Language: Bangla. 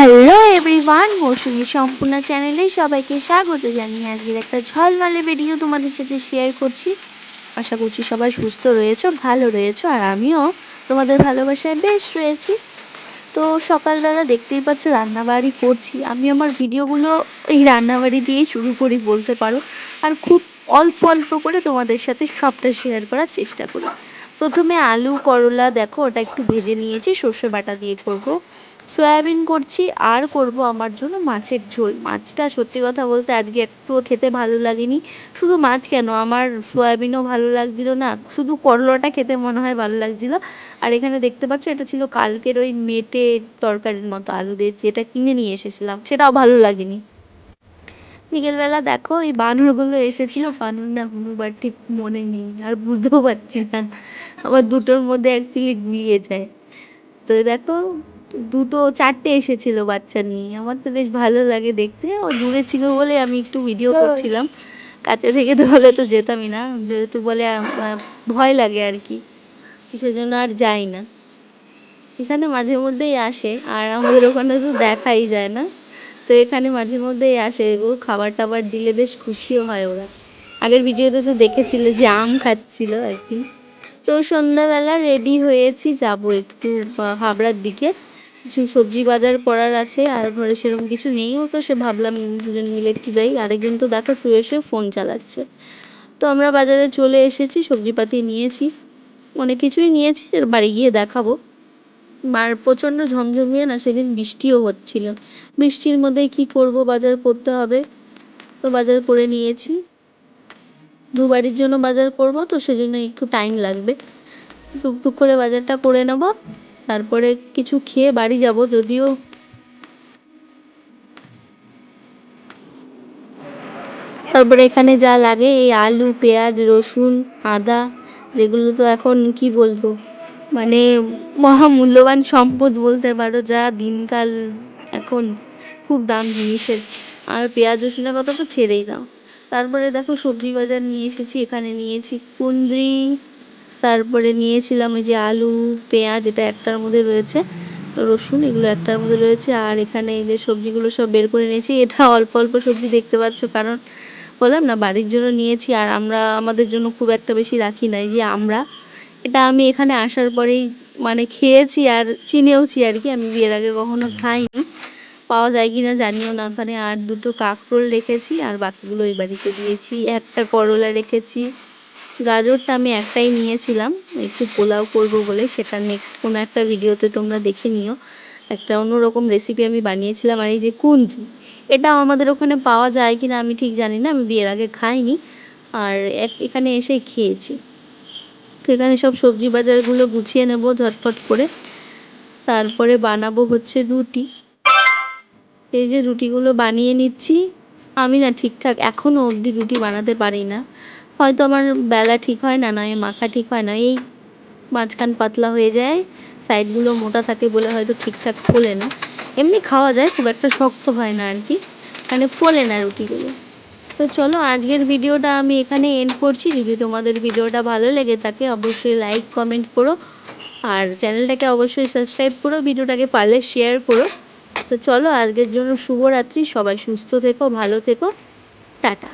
হ্যালো এভরিওয়ান মৌসুমী সম্পূর্ণ চ্যানেলে সবাইকে স্বাগত জানিয়ে আজকের একটা ঝলমালে ভিডিও তোমাদের সাথে শেয়ার করছি। আশা করছি সবাই সুস্থ রয়েছো, ভালো রয়েছো, আর আমিও তোমাদের ভালোবাসায় বেশ রয়েছি। তো সকালবেলা দেখতেই পাচ্ছ রান্নাবাড়ি করছি। আমি আমার ভিডিওগুলো এই রান্নাবাড়ি দিয়েই শুরু করি, বলতে পারো। আর খুব অল্প অল্প করে তোমাদের সাথে সবটা শেয়ার করার চেষ্টা করি। প্রথমে আলু করলা, দেখো ওটা একটু ভেজে নিয়েছি, সর্ষে বাটা দিয়ে করব। সয়াবিন করছি, আর করব আমার জন্য মাছের ঝোল। মাছটা সত্যি কথা বলতে আজকে একটুও খেতে ভালো লাগেনি। শুধু মাছ কেন? আমার সয়াবিনও ভালো লাগছিল না। শুধু করলাটা খেতে মনে হয় ভালো লাগছিল। আর এখানে দেখতে পাচ্ছ, এটা ছিল কালকের ওই মেটে তরকারির মতো আলু দিয়ে, যেটা কিনে নিয়ে এসেছিলাম। সেটাও ভালো লাগেনি। বিকেলবেলা দেখো এই বানরগুলো এসেছিল। বানর না বার ঠিক মনে নেই, আর বুঝতেও পারছি না। আবার দুটোর মধ্যে অ্যাকচুয়ালি গুলিয়ে যায়। তো দেখো দুটো চারটে এসেছিল বাচ্চা নিয়ে। আমার তো বেশ ভালো লাগে দেখতে। ও দূরে ছিল বলে আমি একটু ভিডিও করছিলাম। কাছে থেকে তো হলে তো যেতামই না। যেহেতু বলে ভয় লাগে আর কি। সেজন্য আর যাই না। এখানে মাঝে মধ্যেই আসে। আর আমাদের ওখানে তো দেখাই যায় না। তো এখানে মাঝে মধ্যেই আসে। ও খাবার টাবার দিলে বেশ খুশিও হয় ওরা। আগের ভিডিওতে তো দেখেছিলে যে আম খাচ্ছিল আর কি। তো সন্ধ্যাবেলা রেডি হয়েছি। যাব একটু হাবড়ার দিকে। কিছু সবজি বাজার করার আছে, আর ঘরে সেরকম কিছু নেইও তো সে ভাবলাম দুজন মিলে একটু যাই। আরেকজন তো দেখো শুয়ে শুয়ে ফোন চালাচ্ছে। তো আমরা বাজারে চলে এসেছি, সবজিপাতি নিয়েছি। অনেক কিছুই নিয়েছি বাড়ি গিয়ে দেখাবো। আর প্রচণ্ড ঝমঝমিয়ে না, সেদিন বৃষ্টিও হচ্ছিল। বৃষ্টির মধ্যে কি করব, বাজার করতে হবে। তো বাজার করে নিয়েছি। দু বাড়ির জন্য বাজার করব, তো সেজন্য একটু টাইম লাগবে। টুকটুক করে বাজারটা করে নেব। তারপরে কিছু খেয়ে বাড়ি যাব, যদিও। তারপরে এখানে যা লাগে, এই আলু, পেঁয়াজ, রসুন, আদা, যেগুলো তো এখন কি বলব? মানে মহামূল্যবান সম্পদ বলতে পারো, যা দিনকাল এখন খুব দাম জিনিসের। আর পেঁয়াজ রসুনের কথা তো ছেড়েই দাও। তারপরে দেখো সবজি বাজার নিয়ে এসেছি, এখানে নিয়েছি কুঁদরি তারপরে নিয়েছিলাম ওই যে আলু, পেঁয়াজ, এটা একটার মধ্যে রয়েছে। রসুন, এগুলো একটার মধ্যে রয়েছে। আর এখানে এই যে সবজিগুলো সব বের করে নিয়েছি, এটা অল্প অল্প সবজি দেখতে পাচ্ছ। কারণ বললাম না, বাড়ির জন্য নিয়েছি আর আমরা, আমাদের জন্য খুব একটা বেশি রাখি না এই যে আমরা। এটা আমি এখানে আসার পরেই মানে খেয়েছি আর চিনেওছি আর কি। আমি বিয়ের আগে কখনো খাইনি। পাওয়া যায় কি না জানিও না ওখানে। আর দুটো কাঁকরোল রেখেছি আর বাকিগুলো এই বাড়িতে দিয়েছি। একটা করলা রেখেছি। গাজরটা আমি একটাই নিয়েছিলাম। একটু পোলাও করব বলে সেটা নেক্সট কোনো একটা ভিডিওতে তোমরা দেখে নিও। একটা অন্যরকম রেসিপি আমি বানিয়েছিলাম আর এই যে কুঞ্জি এটা আমাদের ওখানে পাওয়া যায় কি না আমি ঠিক জানি না, আমি বিয়ের আগে খাইনি। আর এখানে এসে খেয়েছি। এখানে সব সবজি বাজারগুলো গুছিয়ে নেব ঝটফট করে। তারপরে বানাবো হচ্ছে রুটি। এই যে রুটিগুলো বানিয়ে নিচ্ছি। আমি না ঠিকঠাক এখনও অবধি রুটি বানাতে পারি না। হয়তো আমার বেলা ঠিক হয় না নয় মাখা ঠিক হয় না, এই মাঝখান পাতলা হয়ে যায়, সাইডগুলো মোটা থাকে বলে হয়তো ঠিকঠাক ফোলে না। এমনি খাওয়া যায়, খুব একটা শক্ত হয় না আর কি মানে ফোলে না রুটিগুলো। তো চলো, আজকের ভিডিওটা আমি এখানে এন্ড করছি। যদি তোমাদের ভিডিওটা ভালো লেগে থাকে, অবশ্যই লাইক কমেন্ট করো, আর চ্যানেলটাকে অবশ্যই সাবস্ক্রাইব করো, ভিডিওটাকে পারলে শেয়ার করো। তো চলো, আজকের জন্য শুভরাত্রি, সবাই সুস্থ থেকো, ভালো থেকো, টাটা।